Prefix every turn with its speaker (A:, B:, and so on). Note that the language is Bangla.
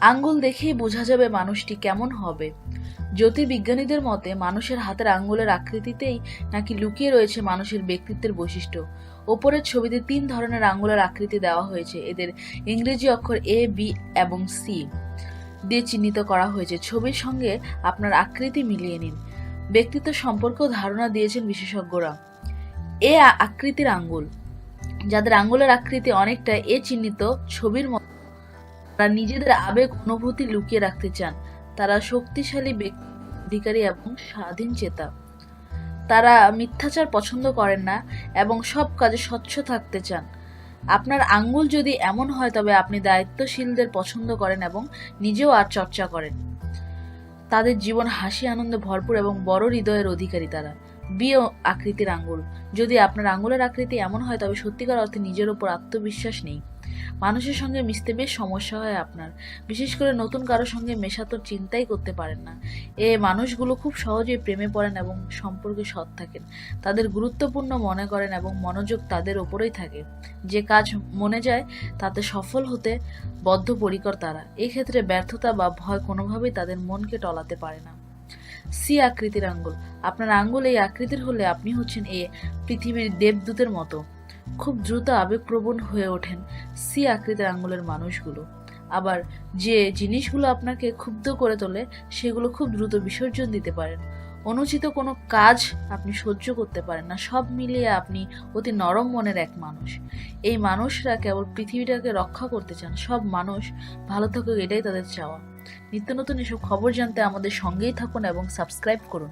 A: আঙ্গুল দেখেই বোঝা যাবে মানুষটি কেমন হবে। জ্যোতির্বিজ্ঞানীদের মতে, মানুষের হাতের আঙ্গুলের আকৃতিতেই নাকি লুকিয়ে রয়েছে মানুষের ব্যক্তিত্বের বৈশিষ্ট্য। ওপরের ছবিতে তিন ধরনের আঙ্গুলের আকৃতি দেওয়া হয়েছে। এদের ইংরেজি অক্ষর এ বি এবং সি দিয়ে চিহ্নিত করা হয়েছে। ছবির সঙ্গে আপনার আকৃতি মিলিয়ে নিন। ব্যক্তিত্ব সম্পর্কেও ধারণা দিয়েছেন বিশেষজ্ঞরা। এ আকৃতির আঙ্গুল। যাদের আঙ্গুলের আকৃতি অনেকটা এ চিহ্নিত ছবির মতো তারা নিজেদের আবেগ, অনুভূতি লুকিয়ে রাখতে চান। তারা শক্তিশালী অধিকারী এবং স্বাধীন চেতা। তারা মিথ্যাচার পছন্দ করেন না এবং সব কাজে স্বচ্ছ থাকতে চান। আপনার আঙ্গুল যদি এমন হয়, তবে আপনি দায়িত্বশীলদের পছন্দ করেন এবং নিজেও আর চর্চা করেন। তাদের জীবন হাসি, আনন্দে ভরপুর এবং বড় হৃদয়ের অধিকারী তারা। বি আকৃতির আঙ্গুল। যদি আপনার আঙ্গুলের আকৃতি এমন হয়, তবে সত্যিকার অর্থে নিজের উপর আত্মবিশ্বাস নেই। মানুষের সঙ্গে মিশতে বেশ সমস্যা হয় আপনার। বিশেষ করে নতুন কারও সঙ্গে মেশা তো চিন্তাই করতে পারেন না। এ মানুষগুলো খুব সহজেই প্রেমে পড়েন এবং সম্পর্কে সৎ থাকেন। তাদের গুরুত্বপূর্ণ মনে করেন এবং মনোযোগ তাদের ওপরেই থাকে। যে কাজ মনে যায়, তাতে সফল হতে বদ্ধপরিকর তারা। এই ক্ষেত্রে ব্যর্থতা বা ভয় কোনোভাবেই তাদের মনকে টলাতে পারে না। সি আকৃতির আঙ্গুল। আপনার আঙ্গুল এই আকৃতির হলে আপনি হচ্ছেন এ পৃথিবীর দেবদূতের মতো। খুব দ্রুত আবেগপ্রবণ হয়ে ওঠেন সি আকৃতির আঙুলের মানুষগুলো। আবার যে জিনিসগুলো আপনাকে ক্ষুব্ধ করে তোলে, সেগুলো খুব দ্রুত বিসর্জন দিতে পারেন। অনুচিত কোনো কাজ আপনি সহ্য করতে পারেন না, সব মিলিয়ে আপনি অতি নরম মনের এক মানুষ। এই মানুষরা কেবল পৃথিবীটাকে রক্ষা করতে চান, সব মানুষ ভালো থাকুক, এটাই তাদের চাওয়া। নিত্য নতুন এসব খবর জানতে আমাদের সঙ্গেই থাকুন এবং সাবস্ক্রাইব করুন।